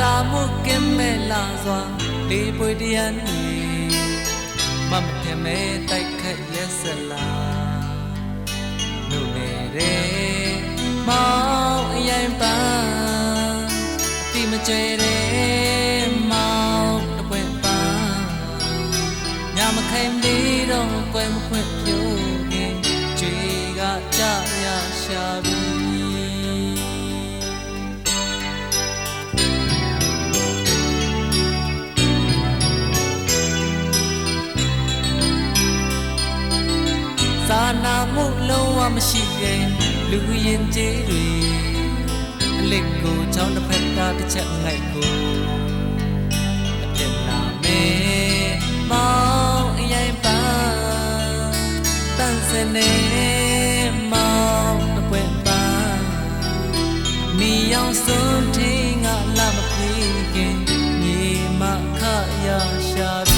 တာမှုကင်းမဲ့လာစွာလေးပွေတရားနေမမထမဲတိုက်ခတ်ရက်စလာလို့နေတဲ့မောင်အရင်ပန်းအတိမကျွေတဲ့မောင်တစ်ပွင့်ပန်းညမခိုင်သေး နာမှုလုံးဝမရှိတဲ့လူရင်ကျေးတွေအလစ်ကိုချောင်းတစ်ဖက်သားတစ်ချက်ငိုက်ကိုအပြစ်လာမေမောင်အရင်ပန်းတန်စနေမောင်တစ်ပွင့်ပန်းနီယောင်စွန်းထင်းကလာမပြေခင်မြေမခရရှာ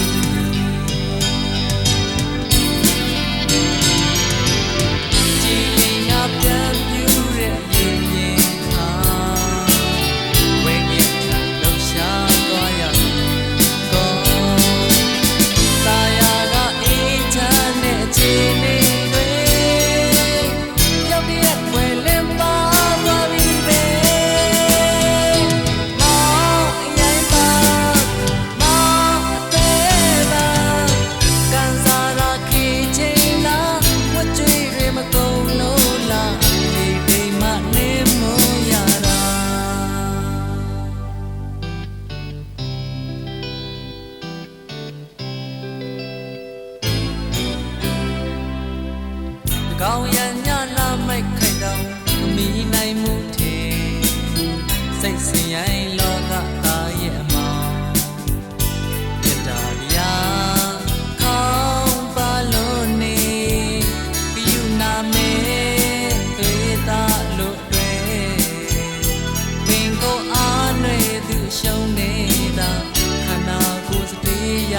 ကောင်းရန်ညနာမိုက်ခိုက်တော့မီနိုင်မှုထေစိတ်စင်ရိုင်းလောကသားရဲ့အမောင်ပြတာဗျာကောင်းပါလို့နေပြူနာမဲသွေးသားလို့တွေ့ပင်ကိုအားနှဲ့သူရှုံးနေတာခနာကိုစတေးရ